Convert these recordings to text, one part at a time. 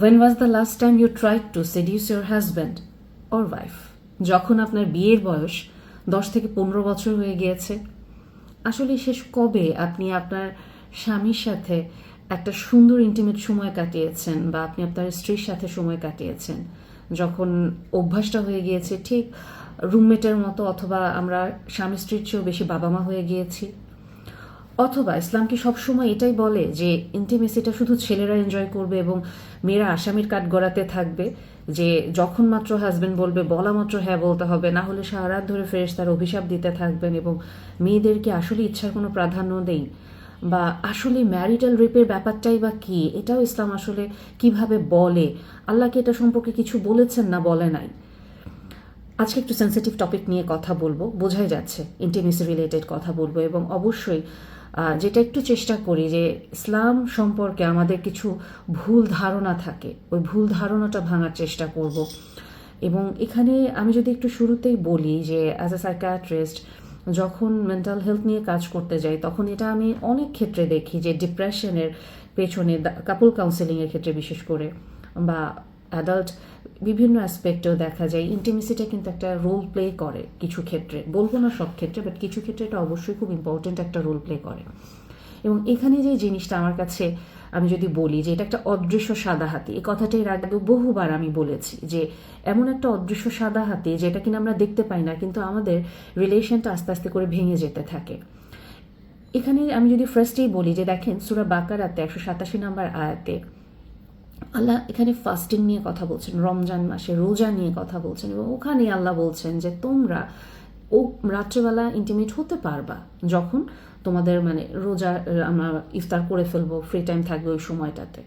When was the last time you try to seduce your husband or wife যখন আপনার বিয়ের বয়স দশ থেকে পনেরো বছর হয়ে গিয়েছে। আসলে শেষ কবে আপনি আপনার স্বামীর সাথে একটা সুন্দর ইন্টিমেট সময় কাটিয়েছেন বা আপনি আপনার স্ত্রীর সাথে সময় কাটিয়েছেন? যখন অভ্যাসটা হয়ে গিয়েছে, ঠিক রুমমেটের মতো অথবা আমরা স্বামী স্ত্রীর চেয়েও বেশি বাবা মা হয়ে গিয়েছি। অথবা ইসলাম কি সবসময় এটাই বলে যে ইন্টিমেসিটা শুধু ছেলেরা এনজয় করবে এবং মেয়েরা আসামির কাঠ গড়াতে থাকবে? যে যখন মাত্র হাজবেন্ড বলবে, বলা মাত্র হ্যাঁ বলতে হবে, না হলে সারা রাত ধরে ফেরেস তার অভিশাপ দিতে থাকবেন এবং মেয়েদেরকে আসলে ইচ্ছার কোনো প্রাধান্য দেই বা আসলে ম্যারিটাল রেপের ব্যাপারটাই বা কি? এটাও ইসলাম আসলে কীভাবে বলে? আল্লাহকে এটা সম্পর্কে কিছু বলেছেন না বলে নাই? আজকে একটু সেন্সিটিভ টপিক নিয়ে কথা বলব। বোঝাই যাচ্ছে ইন্টিমেসি রিলেটেড কথা বলব এবং অবশ্যই যেটা একটু চেষ্টা করি যে ইসলাম সম্পর্কে আমাদের কিছু ভুল ধারণা থাকে, ওই ভুল ধারণাটা ভাঙার চেষ্টা করব। এবং এখানে আমি যদি একটু শুরুতেই বলি যে অ্যাজ এ সাইকাট্রিস্ট যখন মেন্টাল হেলথ নিয়ে কাজ করতে যাই, তখন এটা আমি অনেক ক্ষেত্রে দেখি যে ডিপ্রেশনের পেছনে কাপল কাউন্সেলিংয়ের ক্ষেত্রে বিশেষ করে, বা অ্যাডাল্ট বিভিন্ন অ্যাসপেক্টেও দেখা যায়। ইন্টিমেসিটা কিন্তু একটা রোল প্লে করে কিছু ক্ষেত্রে। বলব না সব ক্ষেত্রে বাট কিছু ক্ষেত্রে এটা অবশ্যই খুব ইম্পর্টেন্ট একটা রোল প্লে করে। এবং এখানে যে জিনিসটা আমার কাছে আমি যদি বলি যে এটা একটা অদৃশ্য সাদা হাতি, এই কথাটা এর আগে বহুবার আমি বলেছি যে এমন একটা অদৃশ্য সাদা হাতি যেটা কিনা আমরা দেখতে পাই না, কিন্তু আমাদের রিলেশনটা আস্তে আস্তে করে ভেঙে যেতে থাকে। এখানে আমি যদি ফার্স্টেই বলি যে দেখেন, সুরা বাকারাতে একশো সাতাশি নাম্বার আয়াতে আল্লাহ এখানে ফাস্টিং নিয়ে কথা বলছেন, রমজান মাসে রোজা নিয়ে কথা বলছেন এবং ওখানে আল্লাহ বলছেন যে তোমরা ও রাত্রেবেলা ইন্টিমেট হতে পারবা যখন তোমাদের মানে রোজা আমরা ইফতার করে ফেলব ফ্রি টাইম থাকবে ওই সময়টাতে।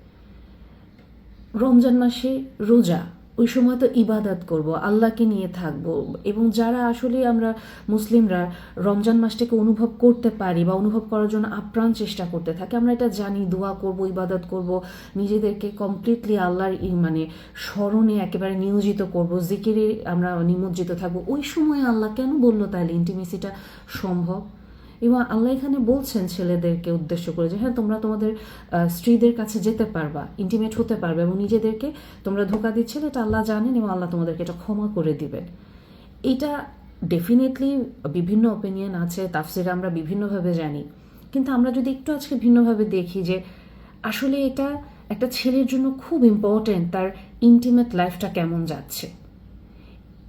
রমজান মাসে রোজা ওই সময় তো ইবাদত করব, আল্লাহকে নিয়ে থাকব। এবং যারা আসলে আমরা মুসলিমরা রমজান মাসটাকে অনুভব করতে পারি বা অনুভব করার জন্য আপ্রাণ চেষ্টা করতে থাকি, আমরা এটা জানি, দোয়া করব, ইবাদত করব, নিজেদেরকে কমপ্লিটলি আল্লাহর মানে স্মরণে একেবারে নিয়োজিত করব, জিকিরে আমরা নিমজ্জিত থাকব। ওই সময় আল্লাহ কেন বলল তাহলে ইন্টিমেসিটা সম্ভব? এবং আল্লাহ এখানে বলছেন ছেলেদেরকে উদ্দেশ্য করে যে হ্যাঁ তোমরা তোমাদের স্ত্রীদের কাছে যেতে পারবা ইন্টিমেট হতে পারবে এবং নিজেদেরকে তোমরা ধোকা দিচ্ছিলে এটা আল্লাহ জানেন এবং আল্লাহ তোমাদেরকে এটা ক্ষমা করে দিবেন। এটা ডেফিনেটলি বিভিন্ন ওপিনিয়ন আছে, তাফসির আমরা বিভিন্নভাবে জানি। কিন্তু আমরা যদি একটু আজকে ভিন্নভাবে দেখি যে, আসলে এটা একটা ছেলের জন্য খুব ইম্পর্টেন্ট তার ইন্টিমেট লাইফটা কেমন যাচ্ছে।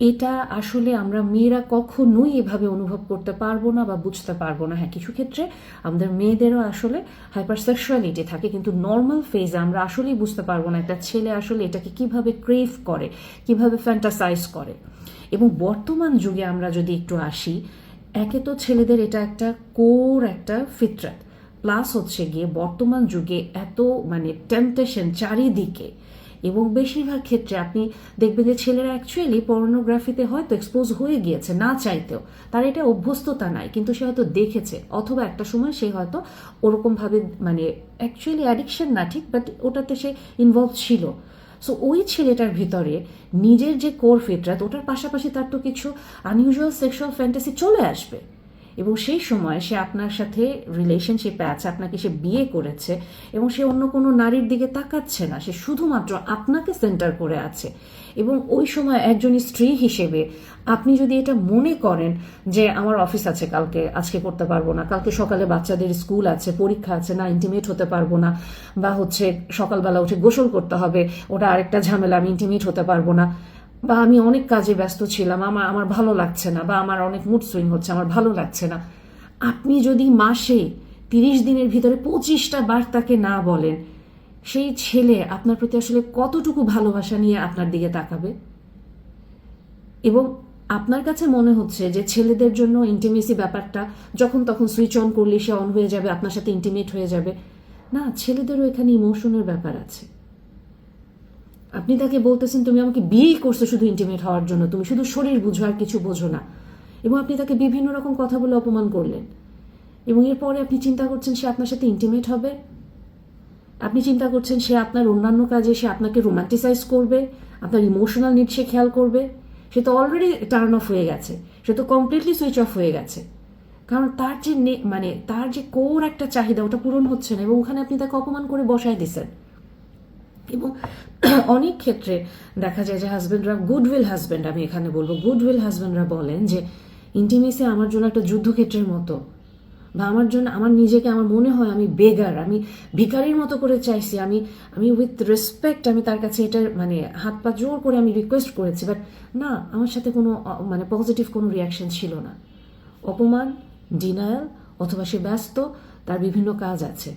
এটা আসলে আমরা মেয়েরা কখনোই এভাবে অনুভব করতে পারব না বা বুঝতে পারব না। হ্যাঁ কিছু ক্ষেত্রে আমাদের মেয়েদেরও আসলে হাইপার সেক্সুয়ালিটি থাকে, কিন্তু নর্মাল ফেজে আমরা আসলেই বুঝতে পারব না একটা ছেলে আসলে এটাকে কীভাবে ক্রেভ করে, কীভাবে ফ্যান্টাসাইজ করে। এবং বর্তমান যুগে আমরা যদি একটু আসি, একে তো ছেলেদের এটা একটা কোর একটা ফিতরাত। প্লাস হচ্ছে গিয়ে বর্তমান যুগে এত মানে টেম্পটেশন চারিদিকে এবং বেশিরভাগ ক্ষেত্রে আপনি দেখবেন যে ছেলেরা অ্যাকচুয়ালি পর্নোগ্রাফিতে হয়তো এক্সপোজ হয়ে গিয়েছে, না চাইতেও। তার এটা অভ্যস্ততা নাই, কিন্তু সে হয়তো দেখেছে, অথবা একটা সময় সে হয়তো ওরকমভাবে মানে অ্যাকচুয়ালি অ্যাডিকশন না, ঠিক? বাট ওটাতে সে ইনভলভ ছিল। সো ওই ছেলেটার ভিতরে নিজের যে কোর ফিটরাত ওটার পাশাপাশি তার তো কিছু আনইউজুয়াল সেক্সুয়াল ফ্যান্টাসি চলে আসবে। এবং সেই সময় সে আপনার সাথে রিলেশনশিপে আছে, আপনাকে সে বিয়ে করেছে এবং সে অন্য কোনো নারীর দিকে তাকাচ্ছে না, সে শুধুমাত্র আপনাকে সেন্টার করে আছে। এবং ওই সময় একজন স্ত্রী হিসেবে আপনি যদি এটা মনে করেন যে আমার অফিস আছে, কালকে আজকে করতে পারব না, কালকে সকালে বাচ্চাদের স্কুল আছে, পরীক্ষা আছে, না ইন্টিমেট হতে পারব না, বা হচ্ছে সকালবেলা উঠে গোসল করতে হবে, ওটা আরেকটা ঝামেলা, আমি ইন্টিমেট হতে পারব না বা আমি অনেক কাজে ব্যস্ত ছিলাম, আমার আমার ভালো লাগছে না, বা আমার অনেক মুড সুইং হচ্ছে, আমার ভালো লাগছে না। আপনি যদি মাসে তিরিশ দিনের ভিতরে পঁচিশটা বার তাকে না বলেন, সেই ছেলে আপনার প্রতি আসলে কতটুকু ভালোবাসা নিয়ে আপনার দিকে তাকাবে? এবং আপনার কাছে মনে হচ্ছে যে ছেলেদের জন্য ইন্টিমেসি ব্যাপারটা যখন তখন সুইচ অন করলে সে অন হয়ে যাবে, আপনার সাথে ইন্টিমেট হয়ে যাবে? না, ছেলেদেরও এখানে ইমোশনের ব্যাপার আছে। আপনি তাকে বলতেছেন, তুমি আমাকে বিয়েই করছ শুধু ইন্টিমেট হওয়ার জন্য। তুমি শুধু শরীর বুঝো আর কিছু বোঝো না। এবং আপনি তাকে বিভিন্ন রকম কথা বলে অপমান করলেন। এবং এরপরে আপনি চিন্তা করছেন, সে আপনার সাথে ইন্টিমেট হবে? আপনি চিন্তা করছেন, সে আপনার অন্যান্য কাজে, সে আপনাকে রোমান্টিসাইজ করবে, আপনার ইমোশনাল নিড সে খেয়াল করবে। সে তো অলরেডি টার্ন অফ হয়ে গেছে। সে তো কমপ্লিটলি সুইচ অফ হয়ে গেছে। কারণ তার যে মানে তার যে কোর একটা চাহিদা, ওটা পূরণ হচ্ছে না। এবং ওখানে আপনি তাকে অপমান করে বসায় দিছেন। এবং অনেক ক্ষেত্রে দেখা যায় যে হাজব্যান্ডরা গুডউইল হাজব্যান্ড আমি এখানে বলব গুডউইল হাজব্যান্ডরা বলেন যে ইন্টিমেসি আমার জন্য একটা যুদ্ধক্ষেত্রের মতো বা আমার জন্য, আমার নিজেকে, আমার মনে হয় আমি বেগার আমি ভিখারির মতো করে চাইছি, আমি আমি উইথ রেসপেক্ট আমি তার কাছে এটা মানে হাত পা জোর করে আমি রিকোয়েস্ট করেছি বাট না, আমার সাথে কোনো মানে পজিটিভ কোনো রিয়াকশন ছিল না। অপমান ডিনায়াল অথবা সে ব্যস্ত, তার বিভিন্ন কাজ আছে।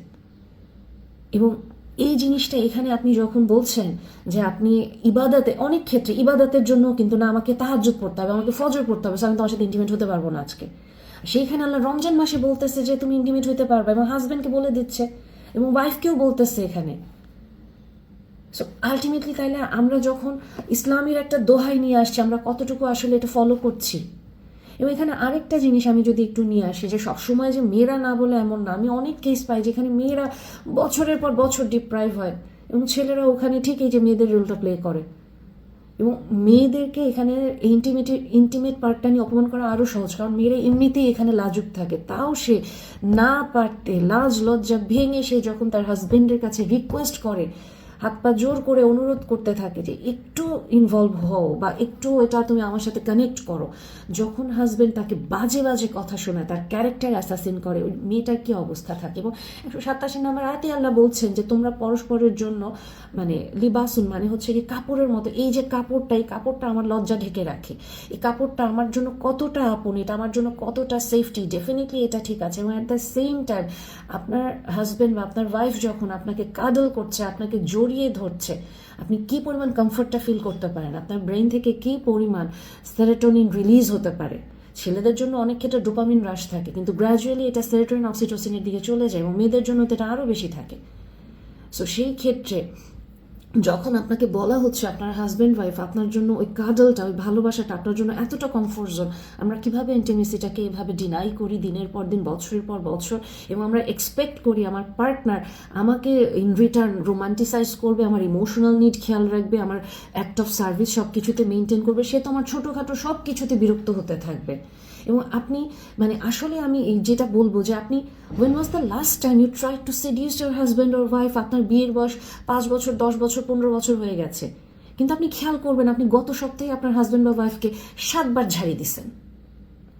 এবং এই জিনিসটা এখানে আপনি যখন বলছেন যে আপনি ইবাদতে, অনেক ক্ষেত্রে ইবাদতের জন্য কিন্তু না আমাকে তাহাজ্জুদ পড়তে হবে, আমাকে ফজর পড়তে হবে, আমি তোমার সাথে ইন্টিমেট হতে পারব না আজকে। সেইখানে আল্লাহ রমজান মাসে বলতেছে যে তুমি ইন্টিমেট হতে পারবে এবং হাজব্যান্ডকে বলে দিচ্ছে এবং ওয়াইফকেও বলতেছে এখানে। সো আলটিমেটলি তাইলে আমরা যখন ইসলামের একটা দোহাই নিয়ে আসছি, আমরা কতটুকু আসলে এটা ফলো করছি? এবং এখানে আরেকটা জিনিস আমি যদি একটু নিয়ে আসি, যে সবসময় যে মেয়েরা না বলে এমন না। আমি অনেক কেস পাই যেখানে মেয়েরা বছরের পর বছর ডিপ্রাইভ হয় এবং ছেলেরা ওখানে ঠিক এই যে মেয়েদের রোলটা প্লে করে। এবং মেয়েদেরকে এখানে ইন্টিমেট ইন্টিমেট পার্টটা নিয়ে অপমান করা আরও সহজ, কারণ মেয়েরা এমনিতেই এখানে লাজুক থাকে। তাও সে না পারতে লাজ লজ্জা ভেঙে সে যখন তার হাজবেন্ডের কাছে রিকোয়েস্ট করে হাত পা জোর করে অনুরোধ করতে থাকে যে একটু ইনভলভ হও বা একটু এটা তুমি আমার সাথে কানেক্ট করো। যখন হাজবেন্ড তাকে বাজে বাজে কথা শোনায়, তার ক্যারেক্টার অ্যাসাসিন করে, ওই মেয়েটার কি অবস্থা থাকে? এবং একশো সাতাশি নাম্বার আয়াতে আল্লাহ বলছেন যে, তোমরা পরস্পরের জন্য মানে লিবাসুন মানে হচ্ছে কি কাপড়ের মতো, এই যে কাপড়টা, এই কাপড়টা আমার লজ্জা ঢেকে রাখে। এই কাপড়টা আমার জন্য কতটা আপন, এটা আমার জন্য কতটা সেফটি ডেফিনেটলি এটা ঠিক আছে। এবং অ্যাট দ্য সেম টাইম আপনার হাজবেন্ড বা আপনার ওয়াইফ যখন আপনাকে কাদল করছে, আপনাকে জড়িয়ে ধরছে। আপনি কি পরিমাণ কমফর্টটা ফিল করতে পারেন? আপনার ব্রেন থেকে কি পরিমাণ সেরেটোনিন রিলিজ হতে পারে? ছেলেদের জন্য অনেক ক্ষেত্রে ডোপামিন হ্রাস থাকে, কিন্তু গ্রাজুয়ালি এটা সেরেটোনিন অক্সিটোসিনের দিকে চলে যায় এবং মেয়েদের জন্য তো এটা আরও বেশি থাকে। সো সেই ক্ষেত্রে যখন আপনাকে বলা হচ্ছে আপনার হাজব্যান্ড ওয়াইফ আপনার জন্য ওই কাডলটা ওই ভালোবাসাটা আপনার জন্য এতটা কমফোর্ট জোন আমরা কীভাবে ইন্টিমেসিটাকে এভাবে ডিনাই করি দিনের পর দিন, বছরের পর বছর? এবং আমরা এক্সপেক্ট করি আমার পার্টনার আমাকে ইন রিটার্ন রোমান্টিসাইজ করবে, আমার ইমোশনাল নিড খেয়াল রাখবে, আমার অ্যাক্ট অফ সার্ভিস সব কিছুতে মেনটেন করবে, সে তো আমার ছোটোখাটো সব কিছুতে বিরক্ত হতে থাকবে। এবং আপনি মানে আসলে আমি যেটা বলব যে আপনি when was the last time you try to seduce your husband or wife আপনার বিয়ের বয়স পাঁচ বছর, দশ বছর, পনেরো বছর হয়ে গেছে। কিন্তু আপনি খেয়াল করবেন, আপনি গত সপ্তাহে আপনার হাজব্যান্ড বা ওয়াইফকে সাতবার ঝাড়িয়ে দিছেন।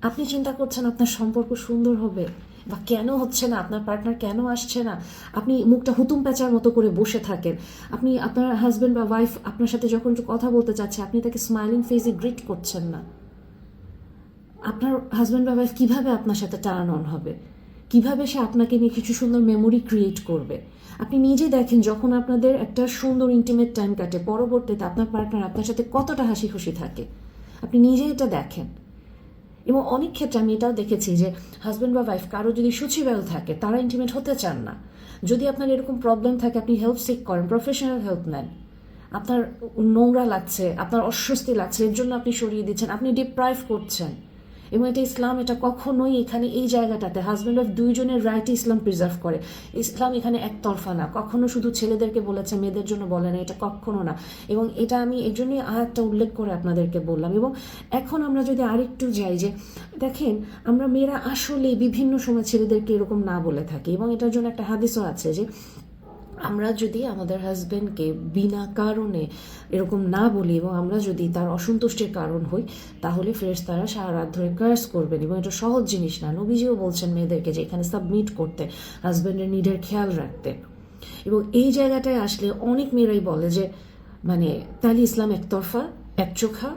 আপনি চিন্তা করছেন, আপনার সম্পর্ক সুন্দর হবে বা কেন হচ্ছে না? আপনার পার্টনার কেন আসছে না? আপনি মুখটা হুতুম পেঁচার মতো করে বসে থাকেন। আপনি, আপনার হাজব্যান্ড বা ওয়াইফ আপনার সাথে যখন একটু কথা বলতে চাচ্ছে আপনি তাকে স্মাইলিং ফেসে গ্রিট করছেন না। আপনার হাজব্যান্ড বা ওয়াইফ কীভাবে আপনার সাথে টার্ন অন হবে? কীভাবে সে আপনাকে নিয়ে কিছু সুন্দর মেমোরি ক্রিয়েট করবে? আপনি নিজে দেখেন যখন আপনাদের একটা সুন্দর ইন্টিমেট টাইম কাটে, পরবর্তীতে আপনার পার্টনার আপনার সাথে কতটা হাসি খুশি থাকে। আপনি নিজে এটা দেখেন। এবং অনেক ক্ষেত্রে আমি এটাও দেখেছি যে হাজব্যান্ড বা ওয়াইফ কারও যদি সুচিবেল থাকে, তারা ইন্টিমেট হতে চান না। যদি আপনার এরকম প্রবলেম থাকে, আপনি হেল্প সিক করেন প্রফেশনাল হেল্প নেন। আপনার নোংরা লাগছে, আপনার অস্বস্তি লাগছে, এর জন্য আপনি সরিয়ে দিচ্ছেন, আপনি ডিপ্রাইভ করছেন। এবং এটা ইসলাম, এটা কখনোই এখানে এই জায়গাটাতে হাজব্যান্ড ওয়াইফ দুইজনের রাইটই ইসলাম প্রিজার্ভ করে। ইসলাম এখানে একতরফা না। কখনো শুধু ছেলেদেরকে বলেছে, মেয়েদের জন্য বলে না, এটা কখনো না। এবং এটা আমি এই জন্যই আর একটা উল্লেখ করে আপনাদেরকে বললাম। এবং এখন আমরা যদি আরেকটু যাই যে, দেখেন, আমরা মেয়েরা আসলে বিভিন্ন সময় ছেলেদেরকে এরকম না বলে থাকি। এবং এটার জন্য একটা হাদিসও আছে যে আমরা যদি আমাদের হাজব্যান্ডকে বিনা কারণে এরকম না বলি এবং আমরা যদি তার অসন্তুষ্টির কারণ হই, তাহলে ফ্রেশ তারা সারা রাত ধরে কার্স করবেন এবং এটা সহজ জিনিস না। নবীজিও বলছেন মেয়েদেরকে যে এখানে সাবমিট করতে হাজব্যান্ডের নিডের খেয়াল রাখতে। এবং এই জায়গাটায় আসলে অনেক মেয়েরাই বলে যে মানে তাহলে ইসলাম একতরফা, একচোখা,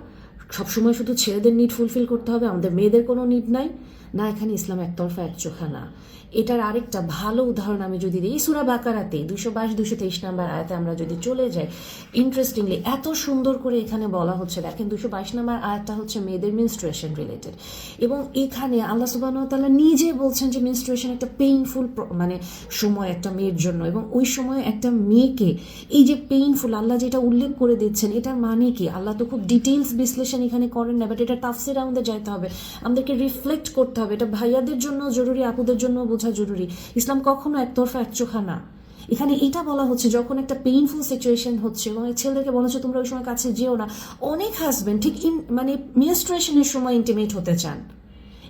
সবসময় শুধু ছেলেদের নিড ফুলফিল করতে হবে, আমাদের মেয়েদের কোনো নিড নাই। না এখানে ইসলাম একতরফা একচোখা না এটার আরেকটা ভালো উদাহরণ আমি যদি দিই সুরা বাকারাতে দুশো বাইশ দুশো তেইশ নাম্বার আয়াতে আমরা যদি চলে যাই ইন্টারেস্টিংলি এত সুন্দর করে এখানে বলা হচ্ছে, দেখেন দুশো বাইশ নাম্বার আয়াতটা হচ্ছে মেয়েদের মিনস্ট্রুয়েশন রিলেটেড এবং এখানে আল্লাহ সুবাহ তাল্লাহ নিজে বলছেন যে মিনস্ট্রুয়েশন একটা পেইনফুল মানে সময় একটা মেয়ের জন্য এবং ওই সময় একটা মেয়েকে এই যে পেইনফুল আল্লাহ যেটা উল্লেখ করে দিচ্ছেন, এটার মানে কি? আল্লাহ তো খুব ডিটেলস বিশ্লেষণ এখানে করেন না বাট এটা তাফসির আমাদের যাইতে হবে। আমাদেরকে রিফ্লেক্ট করতে হবে। এটা ভাইয়াদের জন্য জরুরি, আপুদের জন্য বোঝা জরুরি। ইসলাম কখনো একতরফা, একচোখা না। এখানে এটা বলা হচ্ছে, যখন একটা পেইনফুল সিচুয়েশন হচ্ছে এবং ছেলেদেরকে বলা হচ্ছে, তোমরা ওই সময় কাছে যেও না। অনেক হাজবেন্ড ঠিক ইন মানে মিনিস্ট্রেশনের সময় ইন্টিমেট হতে চান।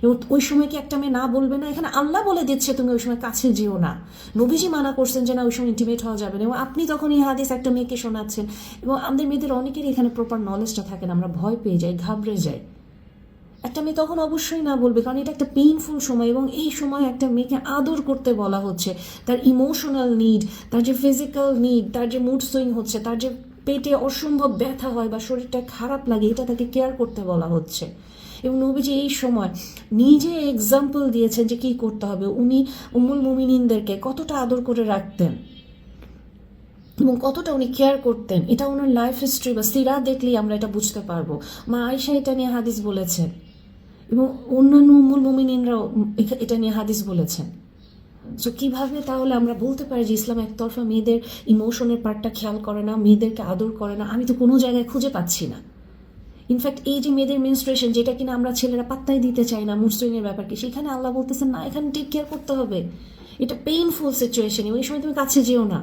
এবং ওই সময় কি একটা মেয়ে না বলবে না? এখানে আল্লাহ বলে দিচ্ছে, তুমি ওই সময় কাছে যেও না। নবীজি মানা করছেন যে, না, ওই সময় ইন্টিমেট হওয়া যাবে না। এবং আপনি তখন এই হাদিস একটা মেয়েকে শোনাচ্ছেন। এবং আমাদের মেয়েদের অনেকেরই এখানে প্রপার নলেজটা থাকে না, আমরা ভয় পেয়ে যাই, ঘাবড়ে যাই। একটা মেয়ে তখন অবশ্যই না বলবে, কারণ এটা একটা পেইনফুল সময় এবং এই সময় একটা মেয়েকে আদর করতে বলা হচ্ছে। তার ইমোশনাল নিড তার যে ফিজিক্যাল নিড তার যে মুড সুইং হচ্ছে, তার যে পেটে অসম্ভব ব্যথা হয় বা শরীরটা খারাপ লাগে, এটা তাকে কেয়ার করতে বলা হচ্ছে। এবং নবীজি এই সময় নিজে এক্সাম্পল দিয়েছেন যে কী করতে হবে, উনি উমুল মুমিনিনদেরকে কতটা আদর করে রাখতেন এবং কতটা উনি কেয়ার করতেন, এটা ওনার লাইফ হিস্ট্রি বা সিরা দেখলেই আমরা এটা বুঝতে পারব। মা আয়সা এটা নিয়ে হাদিস বলেছেন। এবং অন্যান্য মূল মমিনিনরাও এটা নিয়ে হাদিস বলেছেন। সো কীভাবে তাহলে আমরা বলতে পারি যে ইসলাম একতরফা মেয়েদের ইমোশনের পার্টটা খেয়াল করে না, মেয়েদেরকে আদর করে না? আমি তো কোনো জায়গায় খুঁজে পাচ্ছি না। ইনফ্যাক্ট এই যে মেয়েদের মেনস্ট্রেশন যেটা কিনা আমরা ছেলেরা পাত্তাই দিতে চাই না, মুসলিমের ব্যাপারকে সেখানে আল্লাহ বলতেছেন, না, এখানে টেক কেয়ার করতে হবে। এটা পেইনফুল সিচুয়েশন এবং এই সময় তুমি কাছে যেও না।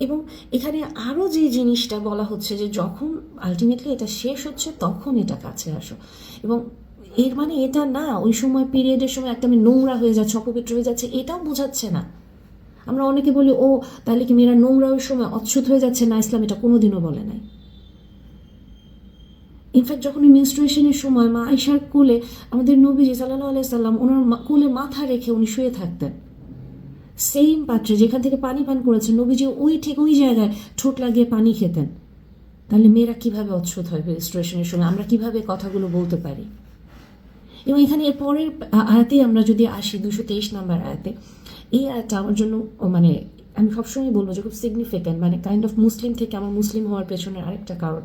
এবং এখানে আরও যে জিনিসটা বলা হচ্ছে যে যখন আলটিমেটলি এটা শেষ হচ্ছে, তখন এটা কাছে আসো। এবং এর মানে এটা না, ওই সময় পিরিয়ডের সময় একটা আমি নোংরা হয়ে যাচ্ছে, অপবিত্র হয়ে যাচ্ছে, এটাও বোঝাচ্ছে না। আমরা অনেকে বলি, ও, তাহলে কি মেয়েরা নোংরা ওই সময় অচ্ছুত হয়ে যাচ্ছে? না, ইসলাম এটা কোনোদিনও বলে নাই। ইনফ্যাক্ট যখন মেনস্ট্রুয়েশনের সময় মা আয়সার কোলে আমাদের নবীজি সাল্লাহ আলাইসাল্লাম ওনার কোলে মাথা রেখে উনি শুয়ে থাকতেন। সেম পাত্রে যেখান থেকে পানি পান করেছেন নবীজি ওই ঠিক ওই জায়গায় ঠোঁট লাগিয়ে পানি খেতেন। তাহলে মেয়েরা কীভাবে অচ্ছুত হয় রেজিস্ট্রেশনের সময় আমরা কীভাবে কথাগুলো বলতে পারি? এবং এখানে এর পরের আয়াতে আমরা যদি আসি, দুশো তেইশ নাম্বার আয়াতে, এই আয়াতটা আমার জন্য মানে আমি সবসময় বলব যে খুব সিগনিফিক্যান্ট মানে কাইন্ড অফ মুসলিম থেকে আমার মুসলিম হওয়ার পেছনের আরেকটা কারণ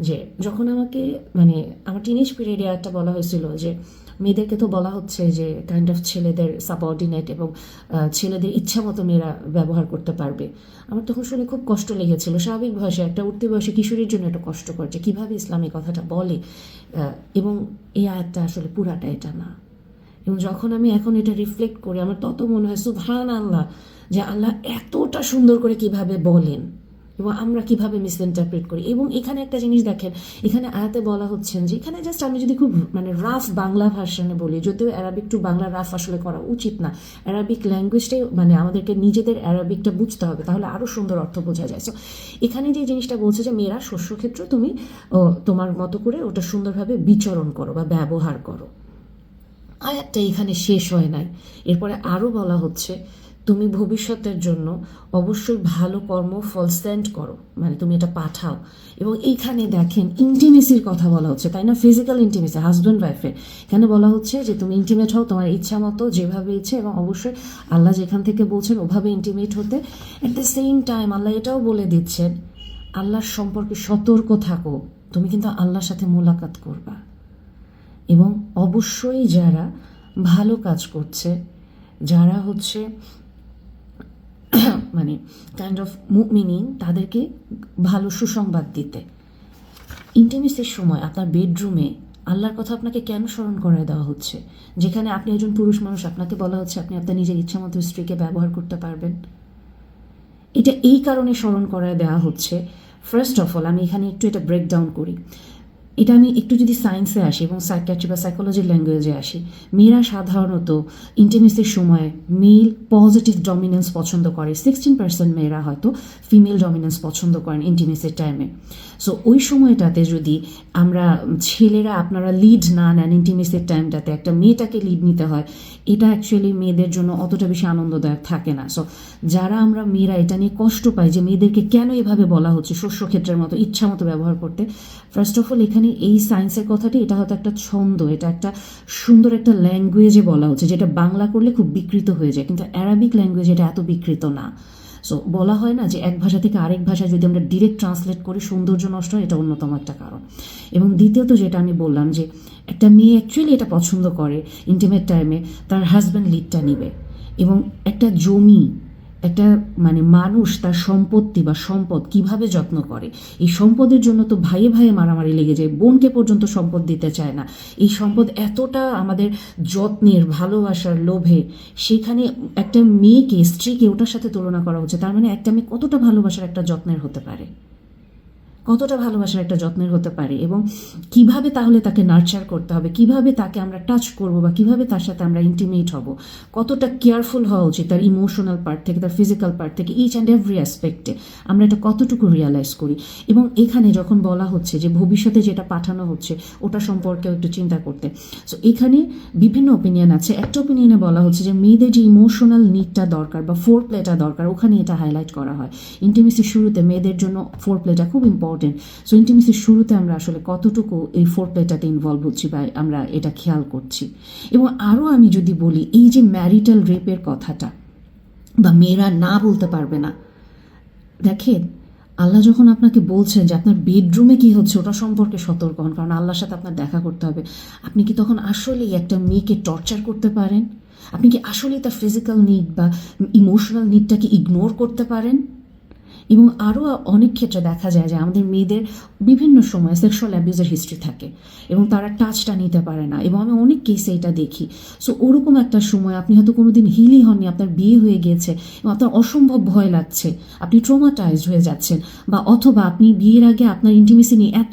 যে, যখন আমাকে মানে আমার টিনেজ পিরিয়ডে একটা বলা হয়েছিল যে মেয়েদেরকে তো বলা হচ্ছে যে কাইন্ড অফ ছেলেদের সাবঅর্ডিনেট এবং ছেলেদের ইচ্ছা মতো মেয়েরা ব্যবহার করতে পারবে। আমার তখন শুনে খুব কষ্ট লেগেছিল। স্বাভাবিক ভাষায়, একটা উঠতি বয়সে কিশোরীর জন্য এটা কষ্টকর যে কীভাবে ইসলাম কথাটা বলে এবং এই আয়াতটা আসলে পুরাটা এটা না। এবং যখন আমি এখন এটা রিফ্লেক্ট করি, আমার তত মনে হয় সুবহান আল্লাহ যে আল্লাহ এতটা সুন্দর করে কীভাবে বলেন। এবং আমরা কীভাবে মিস ইন্টারপ্রেট করি? এবং এখানে একটা জিনিস দেখেন, এখানে আয়াতে বলা হচ্ছেন যে, এখানে জাস্ট আমি যদি খুব মানে রাফ বাংলা ভার্সনে বলি, যদিও অ্যারাবিক টু বাংলা রাফ আসলে করা উচিত না অ্যারাবিক ল্যাঙ্গুয়েজটাই মানে আমাদেরকে নিজেদের অ্যারাবিকটা বুঝতে হবে, তাহলে আরও সুন্দর অর্থ বোঝা যায়। সো এখানে যে জিনিসটা বলছে যে, মেয়েরা শস্যক্ষেত্র তুমি তোমার মতো করে ওটা সুন্দরভাবে বিচরণ করো বা ব্যবহার করো। আয়াতটা এখানে শেষ হয় নাই। এরপরে আরও বলা হচ্ছে তুমি ভবিষ্যতের জন্য অবশ্যই ভালো কর্ম, ফল সেন্ড করো। মানে তুমি এটা পাঠাও। এবং এইখানে দেখেন ইন্টিমেসির কথা বলা হচ্ছে, তাই না? ফিজিক্যাল ইন্টিমেসি হাজব্যান্ড ওয়াইফের এখানে বলা হচ্ছে যে তুমি ইন্টিমেট হও তোমার ইচ্ছা মতো, যেভাবে ইচ্ছে, এবং অবশ্যই আল্লাহ যেখান থেকে বলছেন ওভাবে ইন্টিমেট হতে। At the same time Allah এটাও বলে দিচ্ছেন, আল্লাহর সম্পর্কে সতর্ক থাকো। তুমি কিন্তু আল্লাহর সাথে মোলাকাত করবা। এবং অবশ্যই যারা ভালো কাজ করছে, যারা হচ্ছে মানে কাইন্ড অফ মিনিং তাদেরকে ভালো সুসংবাদ দিতে। ইন্টিমেসির সময় আপনার বেডরুমে আল্লাহর কথা আপনাকে কেন স্মরণ করে দেওয়া হচ্ছে? যেখানে আপনি একজন পুরুষ মানুষ, আপনাকে বলা হচ্ছে আপনি আপনার নিজের ইচ্ছা মতো স্ত্রীকে ব্যবহার করতে পারবেন। এটা এই কারণে স্মরণ করায় দেওয়া হচ্ছে। ফার্স্ট অফ অল আমি এখানে একটু এটা ব্রেকডাউন করি। এটা আমি একটু যদি সায়েন্সে আসি এবং সাইকিয়াট্রি বা সাইকোলজির ল্যাঙ্গুয়েজে আসি, মেয়েরা সাধারণত ইন্টিমেসির সময় মেল পজিটিভ ডমিনেন্স পছন্দ করে। সিক্সটিন পার্সেন্ট মেয়েরা হয়তো ফিমেল ডমিনেন্স পছন্দ করেন ইন্টিমেসির টাইমে সো ওই সময়টাতে যদি আমরা ছেলেরা আপনারা লিড না নেন ইন্টিমেসির টাইমটাতে একটা মেয়েটাকে লিড নিতে হয়, এটা অ্যাকচুয়ালি মেয়েদের জন্য অতটা বেশি আনন্দদায়ক থাকে না। সো যারা আমরা মেয়েরা এটা নিয়ে কষ্ট পাই যে মেয়েদেরকে কেন এভাবে বলা হচ্ছে শস্য ক্ষেত্রের মতো ইচ্ছা মতো ব্যবহার করতে ফার্স্ট অফ অল এখানে এই সায়েন্সের কথাটি, এটা হয়তো একটা ছন্দ, এটা একটা সুন্দর একটা ল্যাঙ্গুয়েজে বলা হচ্ছে, যেটা বাংলা করলে খুব বিকৃত হয়ে যায়, কিন্তু অ্যারাবিক ল্যাঙ্গুয়েজ এটা এত বিকৃত না। সো বলা হয় না যে এক ভাষা থেকে আরেক ভাষা যদি আমরা ডিরেক্ট ট্রান্সলেট করি, সৌন্দর্য নষ্ট হয়, এটা অন্যতম একটা কারণ। এবং দ্বিতীয়ত যেটা আমি বললাম যে, একটা মেয়ে অ্যাকচুয়ালি এটা পছন্দ করে ইন্টিমেট টাইমে তার হাজব্যান্ড লিডটা নিবে। এবং একটা জমি একটা মানে মানুষ তার সম্পত্তি বা সম্পদ কীভাবে যত্ন করে? এই সম্পদের জন্য তো ভাইয়ে ভাইয়ে মারামারি লেগে যায়, বোনকে পর্যন্ত সম্পদ দিতে চায় না। এই সম্পদ এতটা আমাদের যত্নের, ভালোবাসার লোভে, সেখানে একটা মেয়েকে, স্ত্রীকে ওটার সাথে তুলনা করা হচ্ছে, তার মানে একটা মেয়ে কতটা ভালোবাসার একটা যত্নের হতে পারে? কতটা ভালোবাসার একটা যত্নের হতে পারে এবং কীভাবে তাহলে তাকে নার্চার করতে হবে, কীভাবে তাকে আমরা টাচ করব বা কীভাবে তার সাথে আমরা ইন্টিমেট হব, কতটা কেয়ারফুল হওয়া উচিত তার ইমোশনাল পার্ট থেকে, তার ফিজিক্যাল পার্ট থেকে ইচ অ্যান্ড এভরি অ্যাসপেক্টে আমরা এটা কতটুকু রিয়ালাইজ করি এবং এখানে যখন বলা হচ্ছে যে ভবিষ্যতে যেটা পাঠানো হচ্ছে ওটা সম্পর্কেও একটু চিন্তা করতে। সো এখানে বিভিন্ন ওপিনিয়ন আছে। একটা ওপিনিয়নে বলা হচ্ছে যে মেয়েদের যে ইমোশনাল নিডটা দরকার বা ফোর প্লেটা দরকার, ওখানে এটা হাইলাইট করা হয়। ইন্টিমেসির শুরুতে মেয়েদের জন্য ফোর প্লেটা খুব ইম্পর্টেন্ট সো ইন্টিমেসির শুরুতে আমরা আসলে কতটুকু এই ফোর প্লেটাতে ইনভলভ হচ্ছি বা আমরা এটা খেয়াল করছি। এবং আরও আমি যদি বলি, এই যে ম্যারিটাল রেপের কথাটা, বা মেয়েরা না বলতে পারবে না। দেখেন, আল্লাহ যখন আপনাকে বলছেন যে আপনার বেডরুমে কি হচ্ছে, ওটা সম্পর্কে সতর্ক হন, কারণ আল্লাহর সাথে আপনার দেখা করতে হবে। আপনি কি তখন আসলেই একটা মেয়েকে টর্চার করতে পারেন? আপনি কি আসলেই তার ফিজিক্যাল নিড বা ইমোশনাল নিডটাকে ইগনোর করতে পারেন? এবং আরও অনেক ক্ষেত্রে দেখা যায় যে আমাদের মেয়েদের বিভিন্ন সময় সেক্সুয়াল অ্যাবিউজের হিস্ট্রি থাকে এবং তারা টাচটা নিতে পারে না এবং আমি অনেক কেসে এটা দেখি। সো ওরকম একটা সময় আপনি হয়তো কোনো দিন হিলই হননি, আপনার বিয়ে হয়ে গিয়েছে এবং আপনার অসম্ভব ভয় লাগছে, আপনি ট্রোমাটাইজড হয়ে যাচ্ছেন বা অথবা আপনি বিয়ের আগে আপনার ইন্টিমেসি নিয়ে এত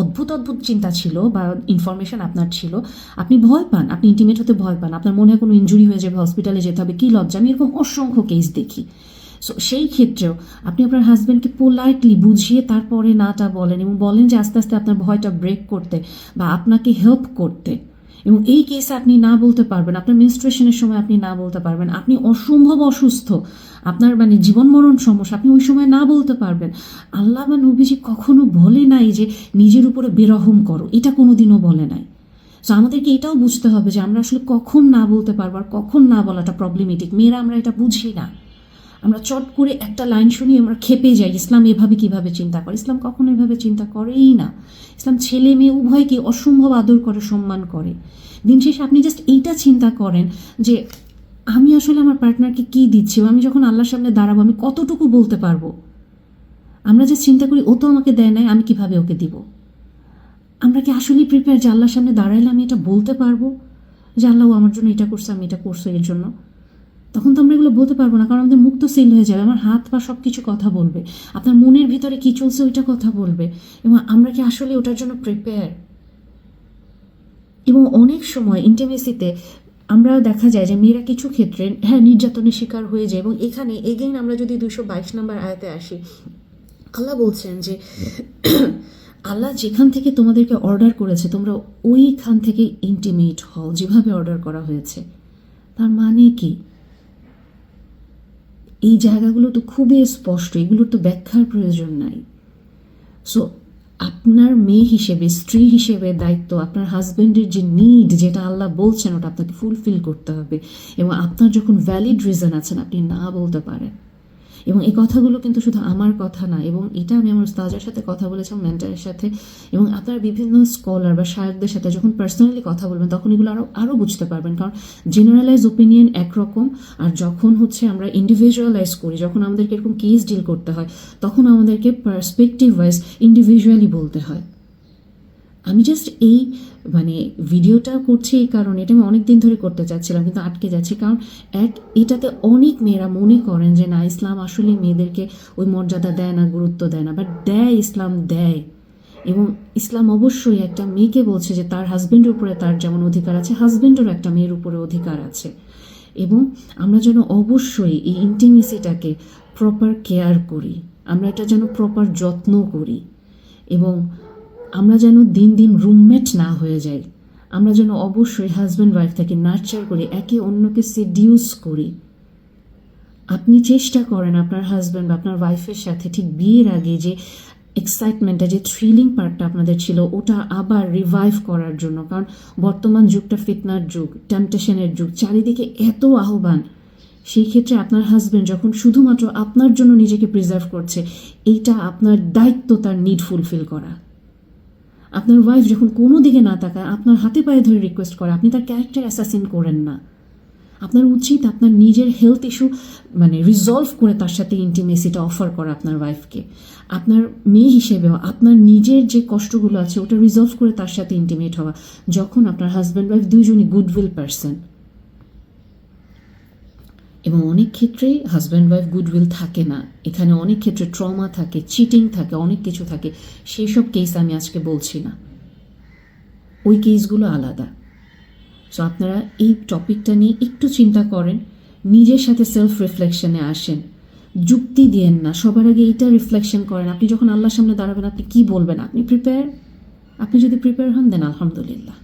অদ্ভুত অদ্ভুত চিন্তা ছিল বা ইনফরমেশন আপনার ছিল, আপনি ভয় পান, আপনি ইন্টিমেট হতে ভয় পান, আপনার মনে হয় কোনো ইঞ্জুরি হয়ে যাবে হসপিটালে যেতে হবে, কী লজ্জা? আমি এরকম অসংখ্য কেস দেখি। সো সেই ক্ষেত্রেও আপনি আপনার হাজব্যান্ডকে পোলাইটলি বুঝিয়ে তারপরে নাটা বলেন এবং বলেন যে আস্তে আস্তে আপনার ভয়টা ব্রেক করতে বা আপনাকে হেল্প করতে এবং এই কেসে আপনি না বলতে পারবেন, আপনার মেনস্ট্রেশনের সময় আপনি না বলতে পারবেন, আপনি অসম্ভব অসুস্থ, আপনার মানে জীবন মরণ সমস্যা, আপনি ওই সময় না বলতে পারবেন। আল্লাহ বা নবীজি কখনো বলে নাই যে নিজের উপরে বেরহম করো, এটা কোনোদিনও বলে নাই। সো আমাদেরকে এটাও বুঝতে হবে যে আমরা আসলে কখন না বলতে পারব আর কখন না বলাটা প্রবলেমেটিক মেয়েরা, আমরা এটা বুঝি না। আমরা চট করে একটা লাইন শুনি, আমরা খেপে যাই, ইসলাম এভাবে কীভাবে চিন্তা করে? ইসলাম কখনো এভাবে চিন্তা করেই না। ইসলাম ছেলে মেয়ে উভয়কে অসম্ভব আদর করে, সম্মান করে। দিন শেষে আপনি জাস্ট এইটা চিন্তা করেন যে, আমি আসলে আমার পার্টনারকে কি দিচ্ছি? আমি যখন আল্লাহর সামনে দাঁড়াবো, আমি কতটুকু বলতে পারব? আমরা যে চিন্তা করি, ও তো আমাকে দেয় নাই, আমি কীভাবে ওকে দিব? আমরা কি আসলেই প্রিপেয়ার যে আল্লাহর সামনে দাঁড়াইলে আমি এটা বলতে পারব? যে আল্লাহ আমার জন্য এটা করছে, আমি এটা করছ এর জন্য। তখন তো আমরা এগুলো বলতে পারব না, কারণ আমাদের মুখ তো সেল হয়ে যাবে। আমার হাত পা সব কিছু কথা বলবে। আপনার মনের ভিতরে কি চলছে ওইটা কথা বলবে। এবং আমরা কি আসলে ওটার জন্য প্রিপেয়ার এবং অনেক সময় ইন্টিমেসিতে আমরা দেখা যায় যে মেয়েরা কিছু ক্ষেত্রে হ্যাঁ নির্যাতনের শিকার হয়ে যায়। এবং এখানে এগেইন আমরা যদি দুশো বাইশ নম্বর আয়াতে আসি, আল্লাহ বলছেন যে, আল্লাহ যেখান থেকে তোমাদেরকে অর্ডার করেছে, তোমরা ওইখান থেকে ইন্টিমেট হও, যেভাবে অর্ডার করা হয়েছে। তার মানে কি? এই জায়গাগুলো তো খুবই স্পষ্ট, এগুলোর তো ব্যাখ্যার প্রয়োজন নাই। সো আপনার মেয়ে হিসেবে, স্ত্রী হিসেবে দায়িত্ব, আপনার হাজব্যান্ডের যে নিড যেটা আল্লাহ বলছেন, ওটা আপনাকে ফুলফিল করতে হবে। এবং আপনার যখন ভ্যালিড রিজন আছেন, আপনি না বলতে পারেন। এবং এই কথাগুলো কিন্তু শুধু আমার কথা না, এবং এটা আমি আমার উস্তাজের সাথে কথা বলেছিলাম মেন্টারের সাথে। এবং আপনারা বিভিন্ন স্কলার বা শায়কদের সাথে যখন পার্সোনালি কথা বলবেন, তখন এগুলো আরও আরও বুঝতে পারবেন। কারণ জেনারেলাইজ ওপিনিয়ন একরকম, আর যখন হচ্ছে আমরা ইন্ডিভিজুয়ালাইজ করি, যখন আমাদেরকে এরকম কেস ডিল করতে হয়, তখন আমাদেরকে পার্সপেক্টিভ ওয়াইজ ইন্ডিভিজুয়ালি বলতে হয়। আমি জাস্ট এই মানে ভিডিওটা করছি এই কারণে, এটা আমি অনেক দিন ধরে করতে চাচ্ছিলাম, কিন্তু আটকে যাচ্ছি। কারণ এক, এটাতে অনেক মেয়েরা মনে করেন যে, না, ইসলাম আসলে মেয়েদেরকে ওই মর্যাদা দেয় না, গুরুত্ব দেয় না। বাট দেয়, ইসলাম দেয়। এবং ইসলাম অবশ্যই একটা মেয়েকে বলছে যে, তার হাজবেন্ডের উপরে তার যেমন অধিকার আছে হাজবেন্ডেরও একটা মেয়ের উপরে অধিকার আছে। এবং আমরা যেন অবশ্যই এই ইন্টিমেসিটাকে প্রপার কেয়ার করি। আমরা এটা যেন প্রপার যত্ন করি। এবং আমরা যেন দিন দিন রুমমেট না হয়ে যাই। আমরা যেন অবশ্যই হাজব্যান্ড ওয়াইফ থেকে নার্চার করি, একে অন্যকে সেডিউস করি। আপনি চেষ্টা করেন আপনার হাজব্যান্ড বা আপনার ওয়াইফের সাথে ঠিক বিয়ের আগে যে এক্সাইটমেন্টটা যে থ্রিলিং পার্টটা আপনাদের ছিল, ওটা আবার রিভাইভ করার জন্য। কারণ বর্তমান যুগটা ফিতনার যুগ টেম্পটেশনের যুগ, চারিদিকে এত আহ্বান। সেই ক্ষেত্রে আপনার হাজব্যান্ড যখন শুধুমাত্র আপনার জন্য নিজেকে প্রিজার্ভ করছে, এইটা আপনার দায়িত্ব তার নিড ফুলফিল করা। আপনার ওয়াইফ যখন কোনো দিকে না তাকায়, আপনার হাতে পায়ে ধরে রিকোয়েস্ট করে, আপনি তার ক্যারেক্টার অ্যাসাসিন করেন না। আপনার উচিত আপনার নিজের হেলথ ইস্যু মানে রিজলভ করে তার সাথে ইন্টিমেসিটা অফার করা আপনার ওয়াইফকে আপনার মেয়ে হিসেবেও আপনার নিজের যে কষ্টগুলো আছে, ওটা রিজলভ করে তার সাথে ইন্টিমেট হওয়া। যখন আপনার হাজব্যান্ড ওয়াইফ দুইজনই গুডউইল পারসন এবং অনেক ক্ষেত্রেই হাজব্যান্ড ওয়াইফ গুডউইল থাকে না। এখানে অনেক ক্ষেত্রে ট্রমা থাকে চিটিং থাকে, অনেক কিছু থাকে। সেই সব কেস আমি আজকে বলছি না। ওই কেসগুলো আলাদা। সো আপনারা এই টপিকটা নিয়ে একটু চিন্তা করেন, নিজের সাথে সেলফ রিফ্লেকশনে আসেন। যুক্তি দিয়েন না, সবার আগে এটা রিফ্লেকশন করেন। আপনি যখন আল্লাহর সামনে দাঁড়াবেন, আপনি কি বলবেন? আপনি প্রিপেয়ার আপনি যদি প্রিপেয়ার হন দেন আলহামদুলিল্লাহ।